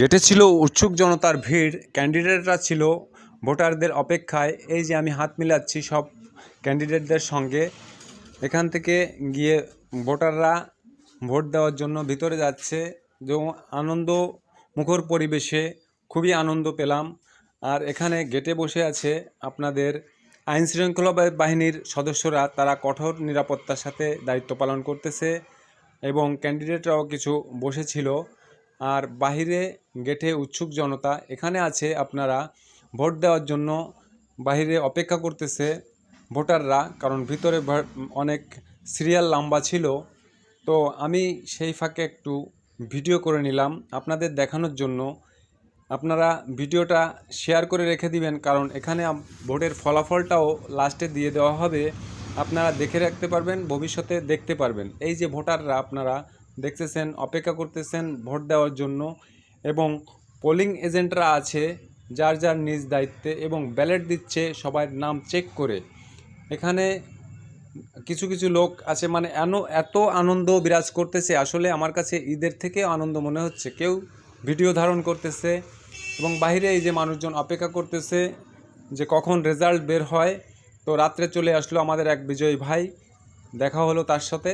গেটে ছিল উৎসুক জনতার ভিড় ক্যান্ডিডেটরা ছিল ভোটারদের অপেক্ষায়। এই যে আমি হাত মিলাচ্ছি সব ক্যান্ডিডেটদের সঙ্গে, এখান থেকে গিয়ে ভোটাররা ভোট দেওয়ার জন্য ভিতরে যাচ্ছে। যে আনন্দ মুখর পরিবেশে খুবই আনন্দ পেলাম। আর এখানে গেটে বসে আছে আপনাদের আইন শৃঙ্খলা বাহিনীর সদস্যরা, তারা কঠোর নিরাপত্তার সাথে দায়িত্ব পালন করতেছে এবং ক্যান্ডিডেটরাও কিছু বসেছিল। আর বাহিরে গেটে উৎসুক জনতা, এখানে আছে আপনারা ভোট দেওয়ার জন্য বাহিরে অপেক্ষা করতেছে ভোটাররা, কারণ ভিতরে অনেক সিরিয়াল লম্বা ছিল। তো আমি সেই ফাঁকে একটু ভিডিও করে নিলাম আপনাদের দেখানোর জন্য। আপনারা ভিডিওটা শেয়ার করে রেখে দিবেন, কারণ এখানে ভোটের ফলাফলটাও লাস্টে দিয়ে দেওয়া হবে। আপনারা দেখে রাখতে পারবেন, ভবিষ্যতে দেখতে পারবেন। এই যে ভোটাররা আপনারা দেখতেছেন, অপেক্ষা করতেছেন ভোট দেওয়ার জন্য এবং পোলিং এজেন্টরা আছে যার যার নিজ দায়িত্বে এবং ব্যালেট দিচ্ছে সবার নাম চেক করে। এখানে কিছু কিছু লোক আছে মানে এন, এত আনন্দ বিরাজ করতেছে, আসলে আমার কাছে ঈদের থেকেও আনন্দ মনে হচ্ছে। কেউ ভিডিও ধারণ করতেছে এবং বাইরে এই যে মানুষজন অপেক্ষা করতেছে যে কখন রেজাল্ট বের হয়। তো রাত্রে চলে আসলো আমাদের এক বিজয়ী ভাই, দেখা হলো তার সাথে।